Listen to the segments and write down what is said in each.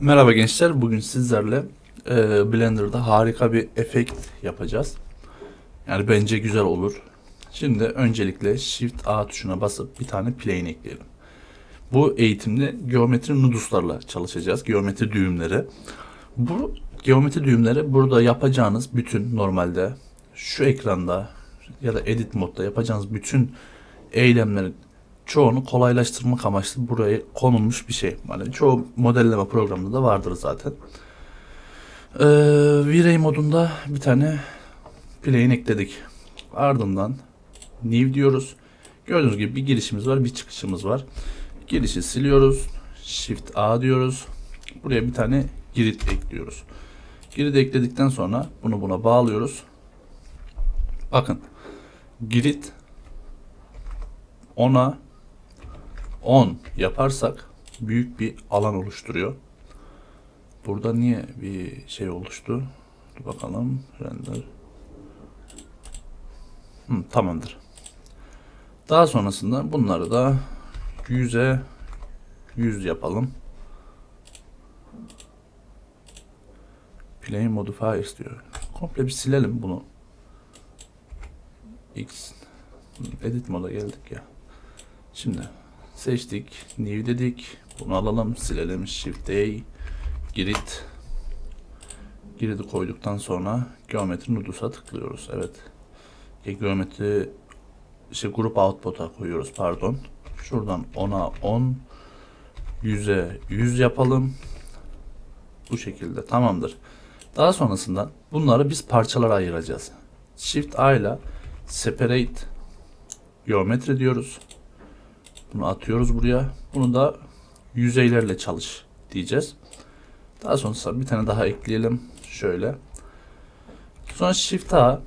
Merhaba gençler. Bugün sizlerle e, Blender'da harika bir efekt yapacağız. Yani bence güzel olur. Şimdi öncelikle Shift A tuşuna basıp bir tane plane ekleyelim. Bu eğitimde geometri nuduslarla çalışacağız. Geometri düğümleri. Bu geometri düğümleri burada yapacağınız bütün normalde şu ekranda ya da edit modda yapacağınız bütün eylemlerin çoğunu kolaylaştırmak amaçlı buraya konulmuş bir şey. Yani çoğu modelleme programında da vardır zaten. Ee, V-Ray modunda bir tane plane ekledik. Ardından new diyoruz. Gördüğünüz gibi bir girişimiz var, bir çıkışımız var. Girişi siliyoruz. Shift A diyoruz. Buraya bir tane girit ekliyoruz. Girit ekledikten sonra bunu buna bağlıyoruz. Bakın girit ona 10 yaparsak büyük bir alan oluşturuyor. Burada niye bir şey oluştu? Dur bakalım. Render. Hı, tamamdır. Daha sonrasında bunları da 100'e 100 yapalım. Play modifiers diyor. Komple bir silelim bunu. X edit moda geldik ya. Şimdi seçtik. New dedik. Bunu alalım. Silelim. Shift A. Grid. Grid'i koyduktan sonra geometri nudus'a tıklıyoruz. Evet. E, geometri şey grup output'a koyuyoruz pardon. Şuradan 10'a 10 100'e 100 yapalım. Bu şekilde tamamdır. Daha sonrasında bunları biz parçalara ayıracağız. Shift A ile separate geometri diyoruz. Bunu atıyoruz buraya. Bunu da yüzeylerle çalış diyeceğiz. Daha sonrasında bir tane daha ekleyelim. Şöyle. Sonra Shift A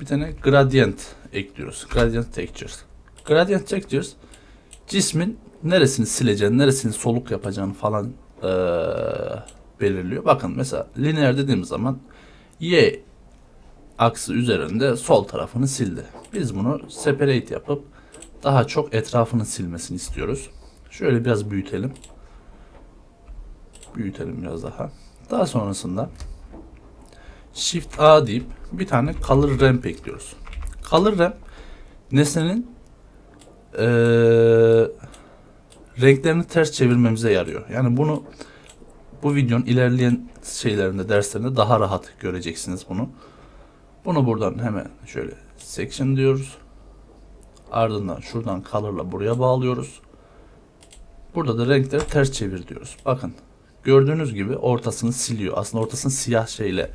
bir tane gradient ekliyoruz. Gradient textures. Gradient textures cismin neresini sileceğini, neresini soluk yapacağını falan ee, belirliyor. Bakın mesela lineer dediğimiz zaman y aksı üzerinde sol tarafını sildi. Biz bunu separate yapıp daha çok etrafını silmesini istiyoruz. Şöyle biraz büyütelim. Büyütelim biraz daha. Daha sonrasında Shift A deyip bir tane Color Ramp ekliyoruz. Color Ramp nesnenin ee, renklerini ters çevirmemize yarıyor. Yani bunu bu videonun ilerleyen şeylerinde derslerinde daha rahat göreceksiniz bunu. Bunu buradan hemen şöyle section diyoruz. Ardından şuradan color'la buraya bağlıyoruz. Burada da renkleri ters çevir diyoruz. Bakın gördüğünüz gibi ortasını siliyor. Aslında ortasını siyah şeyle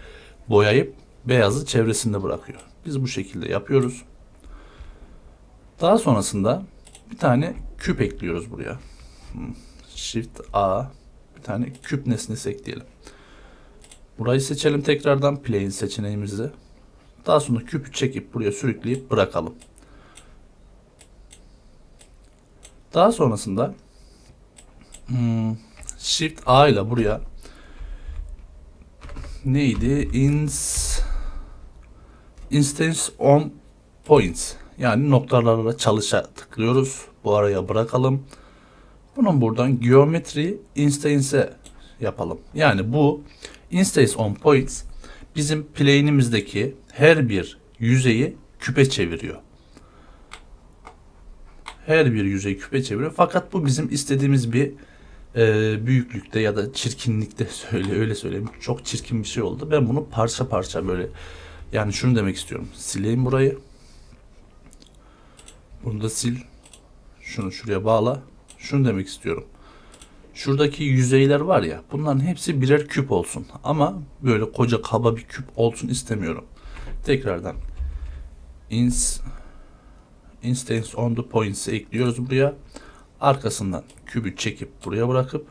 boyayıp beyazı çevresinde bırakıyor. Biz bu şekilde yapıyoruz. Daha sonrasında bir tane küp ekliyoruz buraya. Hmm, Shift A bir tane küp nesnesi ekleyelim. Burayı seçelim tekrardan plane seçeneğimizi. Daha sonra küpü çekip buraya sürükleyip bırakalım. Daha sonrasında hmm, Shift A ile buraya neydi? Ins Instance on Points yani noktalarla çalışa tıklıyoruz. Bu araya bırakalım. Bunun buradan geometri instance'e yapalım. Yani bu instance on points bizim plane'imizdeki her bir yüzeyi küpe çeviriyor her bir yüzey küpe çeviriyor. Fakat bu bizim istediğimiz bir e, büyüklükte ya da çirkinlikte söyle öyle söyleyeyim. Çok çirkin bir şey oldu. Ben bunu parça parça böyle yani şunu demek istiyorum. Sileyim burayı. Bunu da sil. Şunu şuraya bağla. Şunu demek istiyorum. Şuradaki yüzeyler var ya bunların hepsi birer küp olsun. Ama böyle koca kaba bir küp olsun istemiyorum. Tekrardan ins instance on the points'i ekliyoruz buraya. Arkasından kübü çekip buraya bırakıp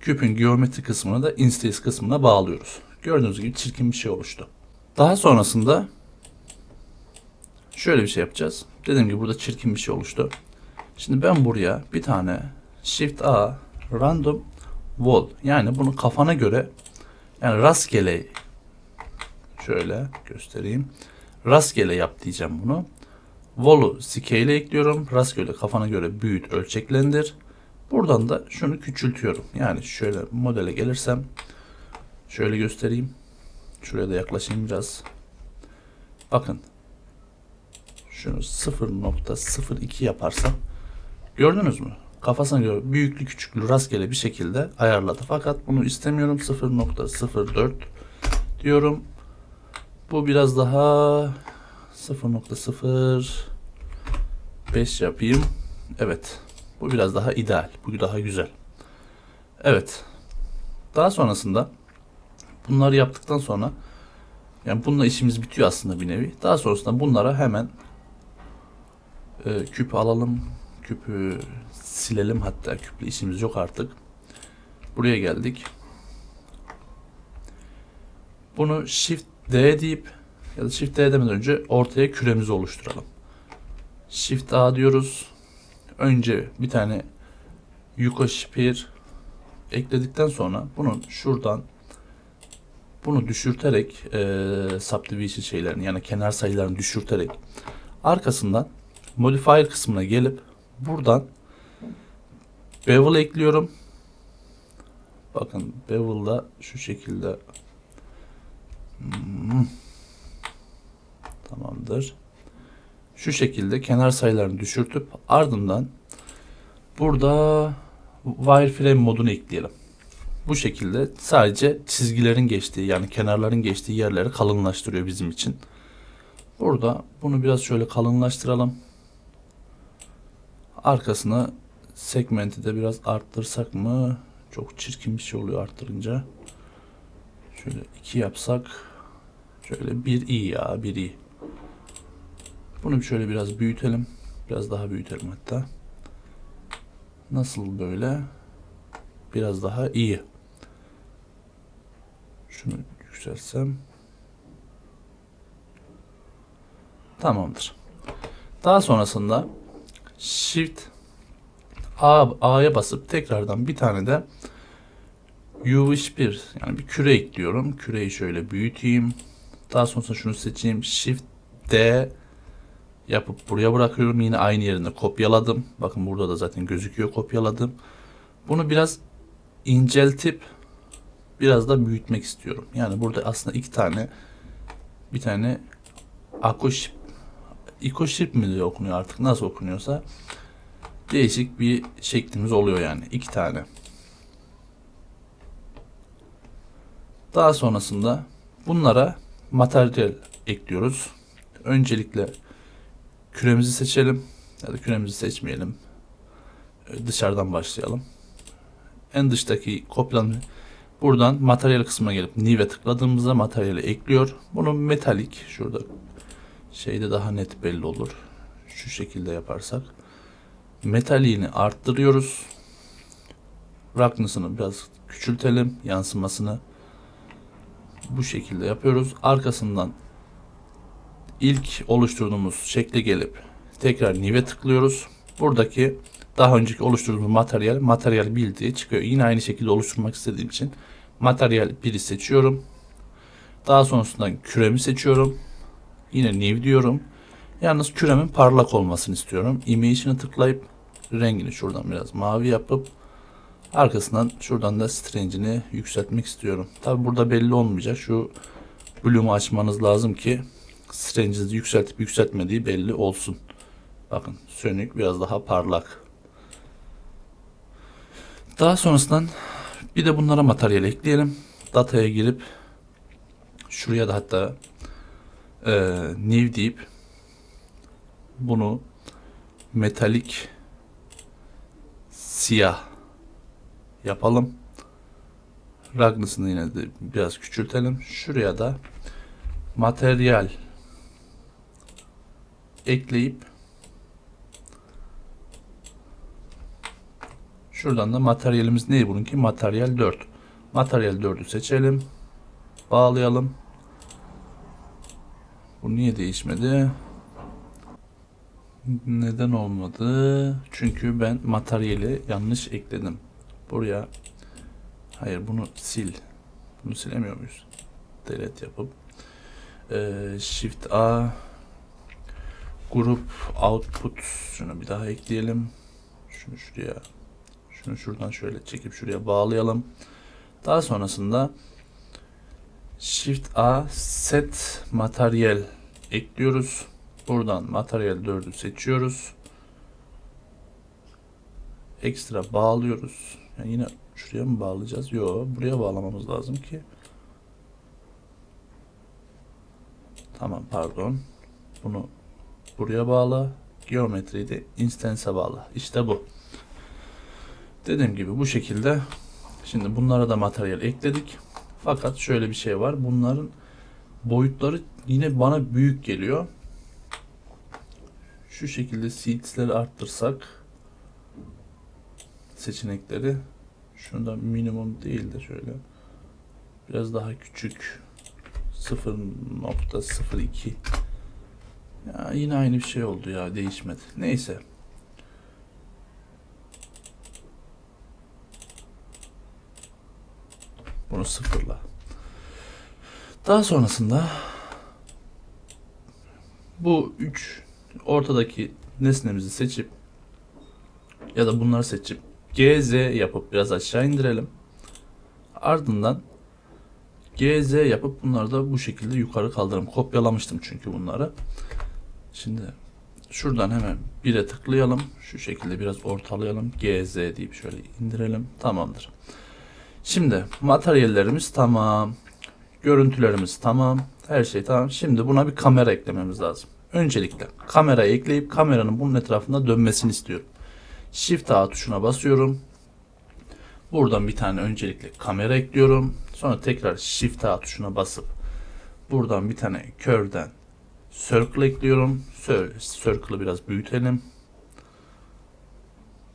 küpün geometri kısmını da instance kısmına bağlıyoruz. Gördüğünüz gibi çirkin bir şey oluştu. Daha sonrasında şöyle bir şey yapacağız. Dediğim gibi burada çirkin bir şey oluştu. Şimdi ben buraya bir tane Shift A random wall yani bunu kafana göre yani rastgele şöyle göstereyim. Rastgele yap diyeceğim bunu. Wall'u scale ekliyorum. Rastgele kafana göre büyüt, ölçeklendir. Buradan da şunu küçültüyorum. Yani şöyle modele gelirsem şöyle göstereyim. Şuraya da yaklaşayım biraz. Bakın. Şunu 0.02 yaparsam gördünüz mü? Kafasına göre büyüklü küçüklü rastgele bir şekilde ayarladı. Fakat bunu istemiyorum. 0.04 diyorum. Bu biraz daha 0.05 yapayım. Evet. Bu biraz daha ideal. Bu daha güzel. Evet. Daha sonrasında bunları yaptıktan sonra yani bununla işimiz bitiyor aslında bir nevi. Daha sonrasında bunlara hemen e, küp alalım. Küpü silelim hatta küple işimiz yok artık. Buraya geldik. Bunu Shift D deyip ya da Shift D önce ortaya küremizi oluşturalım. Shift A diyoruz. Önce bir tane Yuko Shipper ekledikten sonra bunun şuradan bunu düşürterek e, subdivision şeylerini yani kenar sayılarını düşürterek arkasından modifier kısmına gelip buradan bevel ekliyorum. Bakın bevel'da şu şekilde Hmm. Tamamdır. Şu şekilde kenar sayılarını düşürtüp ardından burada wireframe modunu ekleyelim. Bu şekilde sadece çizgilerin geçtiği yani kenarların geçtiği yerleri kalınlaştırıyor bizim için. Burada bunu biraz şöyle kalınlaştıralım. Arkasına segmenti de biraz arttırsak mı? Çok çirkin bir şey oluyor arttırınca. Şöyle iki yapsak. Şöyle bir iyi ya bir iyi. Bunu şöyle biraz büyütelim. Biraz daha büyütelim hatta. Nasıl böyle? Biraz daha iyi. Şunu yükseltsem. Tamamdır. Daha sonrasında Shift A, A'ya basıp tekrardan bir tane de UV1 yani bir küre ekliyorum. Küreyi şöyle büyüteyim. Daha sonrasında şunu seçeyim. Shift D yapıp buraya bırakıyorum. Yine aynı yerinde kopyaladım. Bakın burada da zaten gözüküyor kopyaladım. Bunu biraz inceltip biraz da büyütmek istiyorum. Yani burada aslında iki tane bir tane Akoşip İkoşip mi diye okunuyor artık nasıl okunuyorsa değişik bir şeklimiz oluyor yani iki tane. Daha sonrasında bunlara materyal ekliyoruz. Öncelikle küremizi seçelim ya da küremizi seçmeyelim. Dışarıdan başlayalım. En dıştaki kopyalan buradan materyal kısmına gelip new'e tıkladığımızda materyali ekliyor. Bunu metalik şurada şeyde daha net belli olur. Şu şekilde yaparsak metaliğini arttırıyoruz. Roughness'ını biraz küçültelim yansımasını bu şekilde yapıyoruz. Arkasından ilk oluşturduğumuz şekle gelip tekrar new'e tıklıyoruz. Buradaki daha önceki oluşturduğumuz materyal materyal bildiği çıkıyor. Yine aynı şekilde oluşturmak istediğim için materyal 1'i seçiyorum. Daha sonrasında küremi seçiyorum. Yine new diyorum. Yalnız küremin parlak olmasını istiyorum. Image'ini tıklayıp rengini şuradan biraz mavi yapıp Arkasından şuradan da strange'ini yükseltmek istiyorum. Tabi burada belli olmayacak. Şu bloom'u açmanız lazım ki strange'i yükseltip yükseltmediği belli olsun. Bakın sönük biraz daha parlak. Daha sonrasından bir de bunlara materyal ekleyelim. Data'ya girip şuraya da hatta e, new deyip bunu metalik siyah yapalım. Ragnus'unu yine de biraz küçültelim. Şuraya da materyal ekleyip şuradan da materyalimiz neydi bununki? Materyal 4. Materyal 4'ü seçelim. Bağlayalım. Bu niye değişmedi? Neden olmadı? Çünkü ben materyali yanlış ekledim. Buraya hayır bunu sil. Bunu silemiyor muyuz? Delete yapıp ee, Shift A grup output şunu bir daha ekleyelim. Şunu şuraya Şunu şuradan şöyle çekip şuraya bağlayalım. Daha sonrasında Shift A set materyal ekliyoruz. Buradan materyal 4'ü seçiyoruz. Ekstra bağlıyoruz. Yani yine şuraya mı bağlayacağız? Yok, buraya bağlamamız lazım ki. Tamam, pardon. Bunu buraya bağla. Geometriyi de instance'e bağla. İşte bu. Dediğim gibi bu şekilde. Şimdi bunlara da materyal ekledik. Fakat şöyle bir şey var. Bunların boyutları yine bana büyük geliyor. Şu şekilde seeds'leri arttırsak seçenekleri şunu da minimum değil de şöyle biraz daha küçük 0.02 ya yine aynı bir şey oldu ya değişmedi. Neyse. Bunu sıfırla. Daha sonrasında bu üç ortadaki nesnemizi seçip ya da bunları seçip GZ yapıp biraz aşağı indirelim. Ardından GZ yapıp bunları da bu şekilde yukarı kaldıralım. Kopyalamıştım çünkü bunları. Şimdi şuradan hemen 1'e tıklayalım. Şu şekilde biraz ortalayalım. GZ deyip şöyle indirelim. Tamamdır. Şimdi materyallerimiz tamam. Görüntülerimiz tamam. Her şey tamam. Şimdi buna bir kamera eklememiz lazım. Öncelikle kamerayı ekleyip kameranın bunun etrafında dönmesini istiyorum. Shift A tuşuna basıyorum. Buradan bir tane öncelikle kamera ekliyorum. Sonra tekrar Shift A tuşuna basıp buradan bir tane curve'den circle ekliyorum. Cir- Circle'ı biraz büyütelim.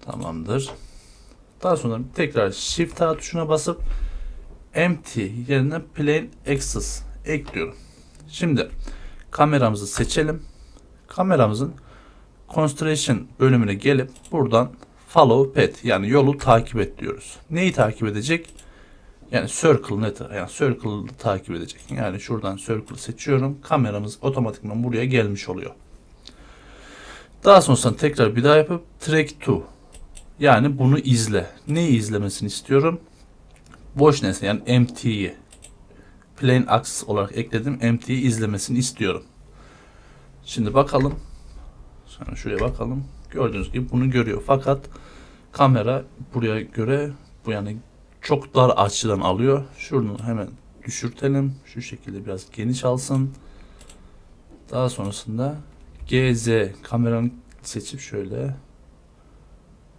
Tamamdır. Daha sonra tekrar Shift A tuşuna basıp empty yerine plain axis ekliyorum. Şimdi kameramızı seçelim. Kameramızın Constellation bölümüne gelip buradan follow path yani yolu takip et diyoruz. Neyi takip edecek? Yani circle net yani circle'ı takip edecek. Yani şuradan circle seçiyorum. Kameramız otomatikman buraya gelmiş oluyor. Daha sonrasında tekrar bir daha yapıp track to yani bunu izle. Neyi izlemesini istiyorum? Boş nesne yani empty'yi plain axis olarak ekledim. Empty'yi izlemesini istiyorum. Şimdi bakalım. Sonra şuraya bakalım. Gördüğünüz gibi bunu görüyor. Fakat kamera buraya göre bu yani çok dar açıdan alıyor. Şunu hemen düşürtelim. Şu şekilde biraz geniş alsın. Daha sonrasında GZ kameranın seçip şöyle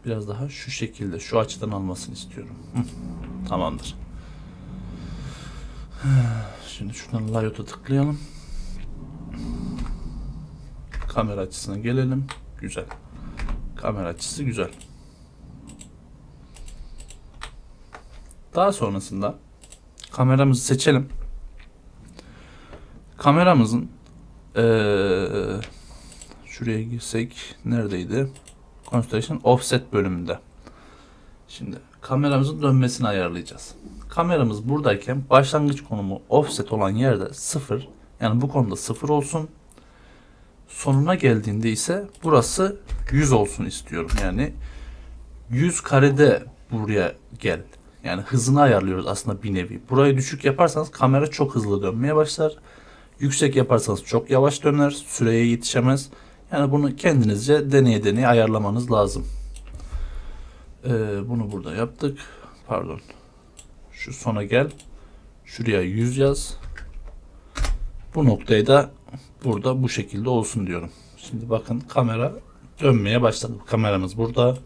biraz daha şu şekilde şu açıdan almasını istiyorum. Hı, Tamamdır. Şimdi şuradan layout'a tıklayalım. Kamera açısına gelelim. Güzel. Kamera açısı güzel. Daha sonrasında kameramızı seçelim. Kameramızın eee, şuraya girsek neredeydi? Constellation Offset bölümünde. Şimdi kameramızın dönmesini ayarlayacağız. Kameramız buradayken başlangıç konumu offset olan yerde 0 yani bu konuda 0 olsun. Sonuna geldiğinde ise burası 100 olsun istiyorum. Yani 100 karede buraya gel. Yani hızını ayarlıyoruz aslında bir nevi. Burayı düşük yaparsanız kamera çok hızlı dönmeye başlar. Yüksek yaparsanız çok yavaş döner. Süreye yetişemez. Yani bunu kendinizce deneye deneye ayarlamanız lazım. Ee, bunu burada yaptık. Pardon. Şu sona gel. Şuraya 100 yaz. Bu noktayı da burada bu şekilde olsun diyorum. Şimdi bakın kamera dönmeye başladı. Kameramız burada.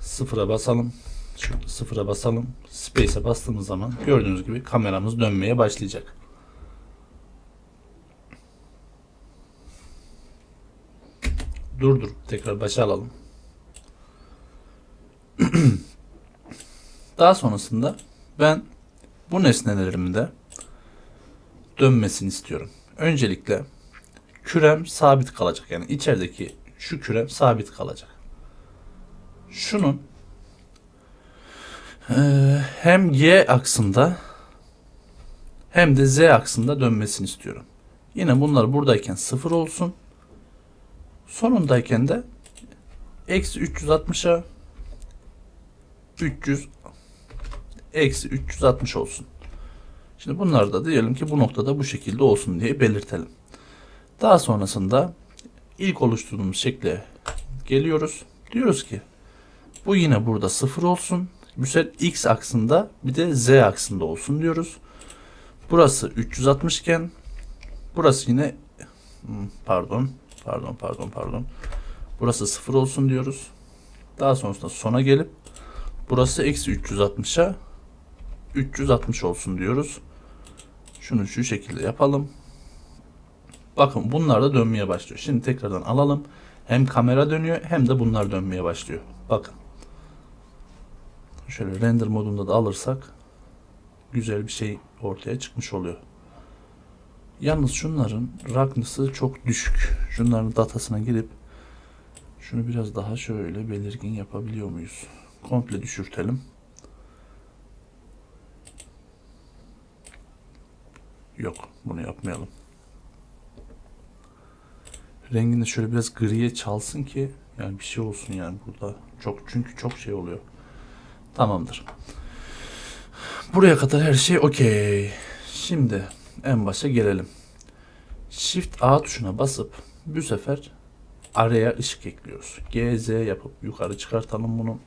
Sıfıra basalım. Şurada sıfıra basalım. Space'e bastığımız zaman gördüğünüz gibi kameramız dönmeye başlayacak. Durdur. Tekrar başa alalım. Daha sonrasında ben bu nesnelerimin de dönmesini istiyorum. Öncelikle kürem sabit kalacak. Yani içerideki şu kürem sabit kalacak. Şunun hem y aksında hem de z aksında dönmesini istiyorum. Yine bunlar buradayken sıfır olsun. Sonundayken de eksi 360'a 300 eksi 360 olsun. Şimdi bunları da diyelim ki bu noktada bu şekilde olsun diye belirtelim. Daha sonrasında ilk oluşturduğumuz şekle geliyoruz. Diyoruz ki bu yine burada 0 olsun. Sefer x aksında bir de z aksında olsun diyoruz. Burası 360 iken burası yine hmm, pardon pardon pardon pardon burası 0 olsun diyoruz. Daha sonrasında sona gelip burası eksi 360'a 360 olsun diyoruz. Şunu şu şekilde yapalım. Bakın bunlar da dönmeye başlıyor. Şimdi tekrardan alalım. Hem kamera dönüyor hem de bunlar dönmeye başlıyor. Bakın. Şöyle render modunda da alırsak güzel bir şey ortaya çıkmış oluyor. Yalnız şunların roughness'ı çok düşük. Şunların datasına girip şunu biraz daha şöyle belirgin yapabiliyor muyuz? Komple düşürtelim. Yok bunu yapmayalım. Rengini şöyle biraz griye çalsın ki yani bir şey olsun yani burada. Çok çünkü çok şey oluyor. Tamamdır. Buraya kadar her şey okey. Şimdi en başa gelelim. Shift A tuşuna basıp bu sefer araya ışık ekliyoruz. G, Z yapıp yukarı çıkartalım bunu.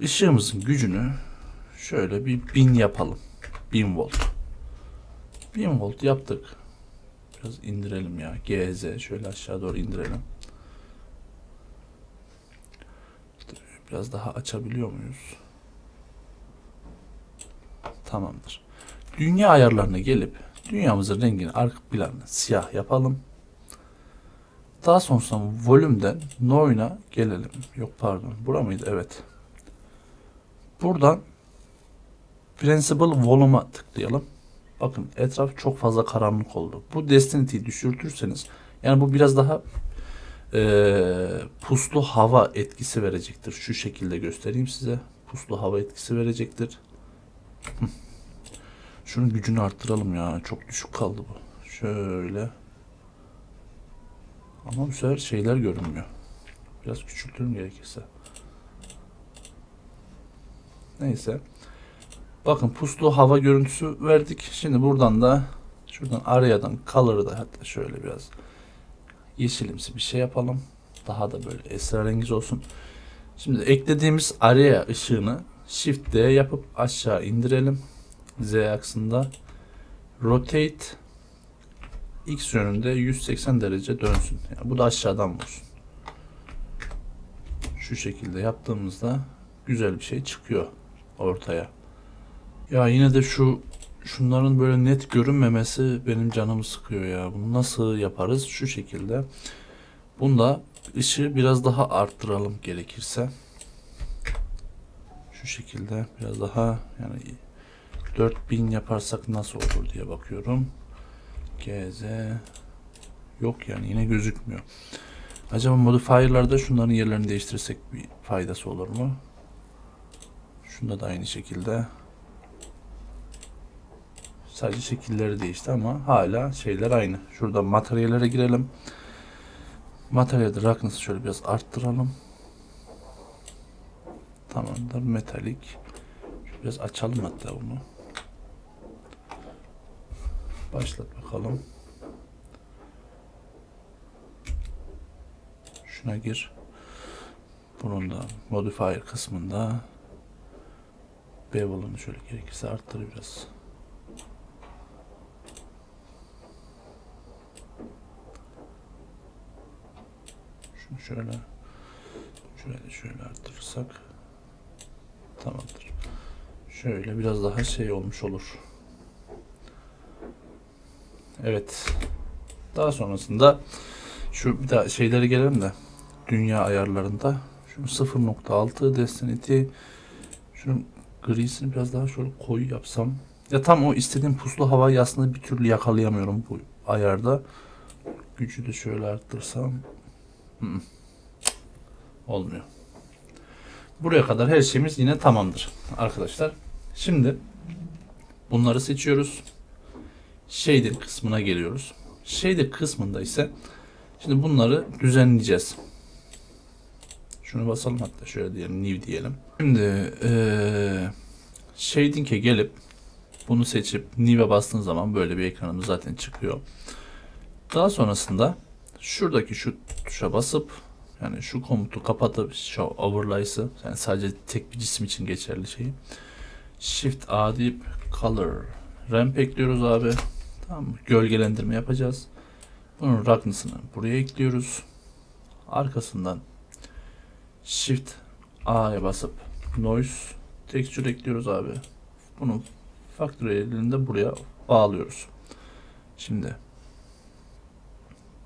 Işığımızın gücünü şöyle bir 1000 yapalım. 1000 volt. 1000 volt yaptık. Biraz indirelim ya. G, Z şöyle aşağı doğru indirelim. Biraz daha açabiliyor muyuz? Tamamdır. Dünya ayarlarına gelip dünyamızın rengini arka planını siyah yapalım. Daha sonrasında volümden Noise'a gelelim. Yok pardon. Bura mıydı? Evet. Buradan Principal Volume'a tıklayalım. Bakın etraf çok fazla karanlık oldu. Bu Densiti'yi düşürtürseniz yani bu biraz daha e, puslu hava etkisi verecektir. Şu şekilde göstereyim size. Puslu hava etkisi verecektir. Şunun gücünü arttıralım ya. Çok düşük kaldı bu. Şöyle. Ama bu sefer şeyler görünmüyor. Biraz küçültürüm gerekirse. Neyse. Bakın puslu hava görüntüsü verdik. Şimdi buradan da şuradan arayadan color'ı da hatta şöyle biraz yeşilimsi bir şey yapalım. Daha da böyle esrarengiz olsun. Şimdi eklediğimiz araya ışığını Shift D yapıp aşağı indirelim. Z aksında rotate X yönünde 180 derece dönsün. Yani bu da aşağıdan vursun. Şu şekilde yaptığımızda güzel bir şey çıkıyor ortaya. Ya yine de şu şunların böyle net görünmemesi benim canımı sıkıyor ya. Bunu nasıl yaparız? Şu şekilde. Bunda ışığı biraz daha arttıralım gerekirse. Şu şekilde biraz daha yani 4000 yaparsak nasıl olur diye bakıyorum. GZ yok yani yine gözükmüyor. Acaba modifier'larda şunların yerlerini değiştirirsek bir faydası olur mu? Şunda da aynı şekilde. Sadece şekilleri değişti ama hala şeyler aynı. Şurada materyallere girelim. Materyalde roughness'ı şöyle biraz arttıralım. Tamamdır. Metalik. Şöyle biraz açalım hatta bunu. Başlat bakalım. Şuna gir. Bunun da modifier kısmında bevel'ını şöyle gerekirse arttır biraz. Şunu şöyle şöyle şöyle arttırırsak tamamdır. Şöyle biraz daha şey olmuş olur. Evet. Daha sonrasında şu bir daha şeylere gelelim de dünya ayarlarında şunu 0.6 Density şunun grisini biraz daha şöyle koyu yapsam ya tam o istediğim puslu havayı aslında bir türlü yakalayamıyorum bu ayarda. Gücü de şöyle arttırsam. Olmuyor. Buraya kadar her şeyimiz yine tamamdır arkadaşlar. Şimdi bunları seçiyoruz shader kısmına geliyoruz. Shader kısmında ise şimdi bunları düzenleyeceğiz. Şunu basalım hatta şöyle diyelim new diyelim. Şimdi eee shading'e gelip bunu seçip new'e bastığın zaman böyle bir ekranımız zaten çıkıyor. Daha sonrasında şuradaki şu tuşa basıp yani şu komutu kapatıp şu overlay'sı yani sadece tek bir cisim için geçerli şeyi. Shift A deyip color ramp ekliyoruz abi. Tamam mı? Gölgelendirme yapacağız. Bunun roughness'ını buraya ekliyoruz. Arkasından Shift A'ya basıp noise texture ekliyoruz abi. Bunun faktöriyelini de buraya bağlıyoruz. Şimdi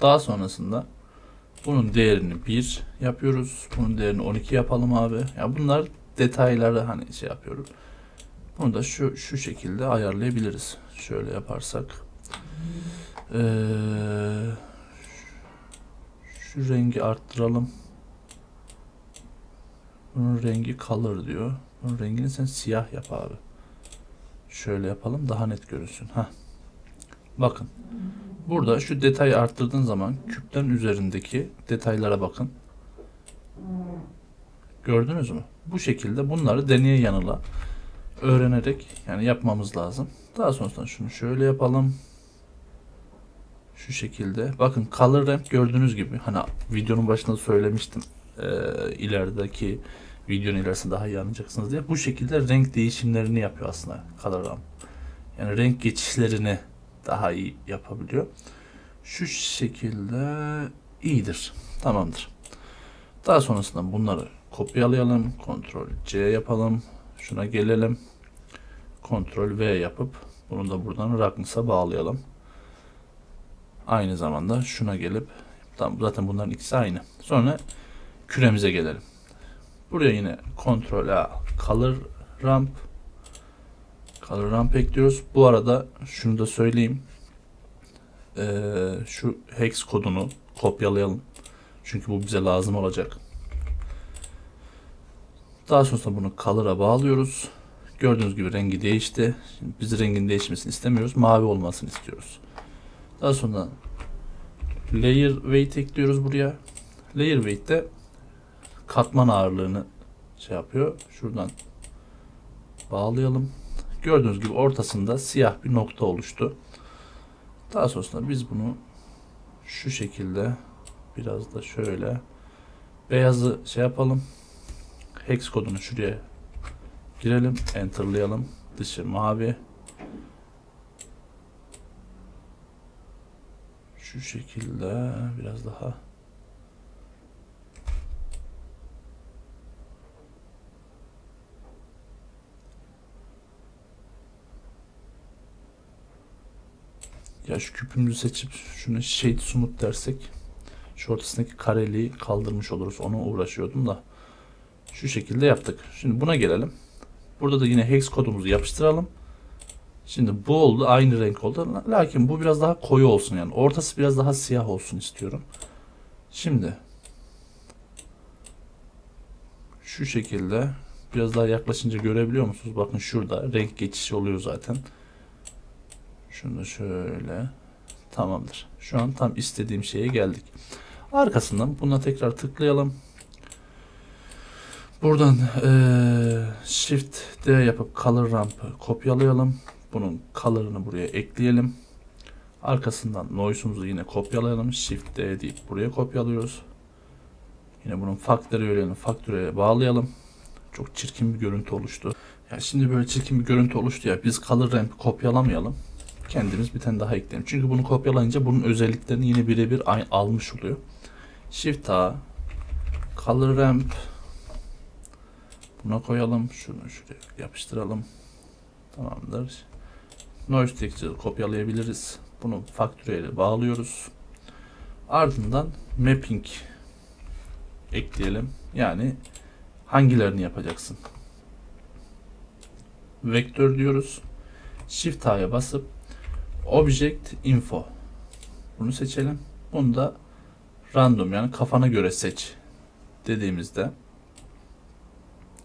daha sonrasında bunun değerini 1 yapıyoruz. Bunun değerini 12 yapalım abi. Ya bunlar detayları hani şey yapıyoruz. Bunu da şu şu şekilde ayarlayabiliriz. Şöyle yaparsak. Ee, şu rengi arttıralım. Bunun rengi color diyor. Bunun rengini sen siyah yap abi. Şöyle yapalım daha net görünsün. Ha. Bakın. Burada şu detayı arttırdığın zaman küplerin üzerindeki detaylara bakın. Gördünüz mü? Bu şekilde bunları deneye yanıla öğrenerek yani yapmamız lazım. Daha sonrasında şunu şöyle yapalım. Şu şekilde. Bakın color ramp gördüğünüz gibi hani videonun başında söylemiştim. Ee, ilerideki videonun ilerisinde daha iyi anlayacaksınız diye. Bu şekilde renk değişimlerini yapıyor aslında color ramp. Yani renk geçişlerini daha iyi yapabiliyor. Şu şekilde iyidir. Tamamdır. Daha sonrasında bunları kopyalayalım. Ctrl C yapalım. Şuna gelelim. Ctrl V yapıp bunu da buradan Roughness'a bağlayalım. Aynı zamanda şuna gelip zaten bunların ikisi aynı. Sonra küremize gelelim. Buraya yine Ctrl A Color Ramp Color Ramp ekliyoruz. Bu arada şunu da söyleyeyim. Ee, şu hex kodunu kopyalayalım. Çünkü bu bize lazım olacak. Daha sonrasında bunu color'a bağlıyoruz. Gördüğünüz gibi rengi değişti. Şimdi biz rengin değişmesini istemiyoruz. Mavi olmasını istiyoruz. Daha sonra layer weight ekliyoruz buraya. Layer weight de katman ağırlığını şey yapıyor. Şuradan bağlayalım. Gördüğünüz gibi ortasında siyah bir nokta oluştu. Daha sonrasında biz bunu şu şekilde biraz da şöyle beyazı şey yapalım. Hex kodunu şuraya girelim. Enter'layalım. Dışı mavi. Şu şekilde biraz daha Ya şu küpümüzü seçip şunu shade smooth dersek şu ortasındaki kareliği kaldırmış oluruz. Ona uğraşıyordum da. Şu şekilde yaptık. Şimdi buna gelelim. Burada da yine hex kodumuzu yapıştıralım. Şimdi bu oldu. Aynı renk oldu. Lakin bu biraz daha koyu olsun yani. Ortası biraz daha siyah olsun istiyorum. Şimdi şu şekilde biraz daha yaklaşınca görebiliyor musunuz? Bakın şurada renk geçişi oluyor zaten. Şunu şöyle. Tamamdır. Şu an tam istediğim şeye geldik. Arkasından buna tekrar tıklayalım. Buradan eee, Shift D yapıp Color Ramp'ı kopyalayalım. Bunun color'ını buraya ekleyelim. Arkasından noise'umuzu yine kopyalayalım. Shift D deyip buraya kopyalıyoruz. Yine bunun faktöriyelini faktöriyeye bağlayalım. Çok çirkin bir görüntü oluştu. Ya şimdi böyle çirkin bir görüntü oluştu ya biz color ramp kopyalamayalım. Kendimiz bir tane daha ekleyelim. Çünkü bunu kopyalayınca bunun özelliklerini yine birebir almış oluyor. Shift A color ramp Buna koyalım. Şunu şuraya yapıştıralım. Tamamdır. Noise texture kopyalayabiliriz. Bunu faktöriyeli bağlıyoruz. Ardından mapping ekleyelim. Yani hangilerini yapacaksın? Vektör diyoruz. Shift A'ya basıp Object Info bunu seçelim. Bunu da random yani kafana göre seç dediğimizde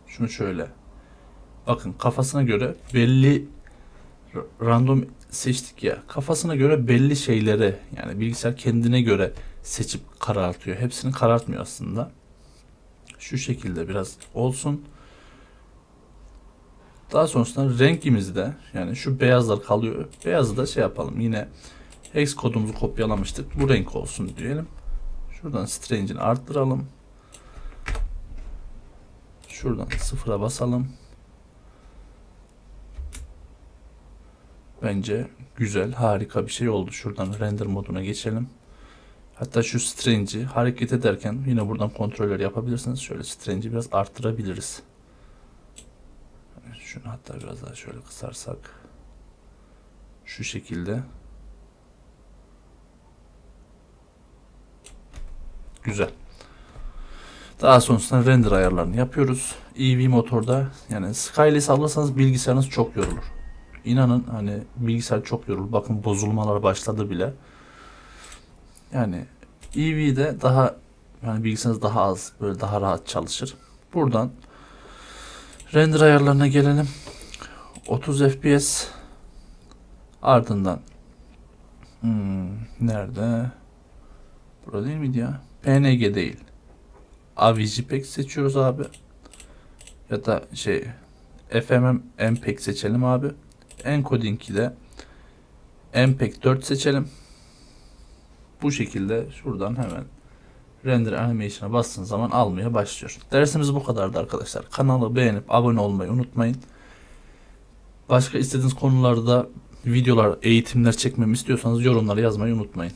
şunu şöyle. Bakın kafasına göre belli random seçtik ya. Kafasına göre belli şeyleri yani bilgisayar kendine göre seçip karartıyor. Hepsini karartmıyor aslında. Şu şekilde biraz olsun. Daha sonrasında rengimizi de yani şu beyazlar kalıyor. Beyazı da şey yapalım yine hex kodumuzu kopyalamıştık. Bu renk olsun diyelim. Şuradan strange'ini arttıralım. Şuradan sıfıra basalım. Bence güzel, harika bir şey oldu. Şuradan render moduna geçelim. Hatta şu strange'i hareket ederken yine buradan kontroller yapabilirsiniz. Şöyle strange'i biraz arttırabiliriz. Şunu hatta biraz daha şöyle kısarsak. Şu şekilde. Güzel. Daha sonrasında render ayarlarını yapıyoruz. EV motorda yani Skyless alırsanız bilgisayarınız çok yorulur. İnanın hani bilgisayar çok yorulur. Bakın bozulmalar başladı bile. Yani EV'de daha yani bilgisayarınız daha az böyle daha rahat çalışır. Buradan render ayarlarına gelelim. 30 FPS ardından hmm, nerede? Burada değil miydi ya? PNG değil. AVJPEG seçiyoruz abi. Ya da şey FMM MPEG seçelim abi. Encoding'i de MPEG 4 seçelim. Bu şekilde şuradan hemen render animation'a bastığınız zaman almaya başlıyor. Dersimiz bu kadardı arkadaşlar. Kanalı beğenip abone olmayı unutmayın. Başka istediğiniz konularda videolar, eğitimler çekmemi istiyorsanız yorumlara yazmayı unutmayın.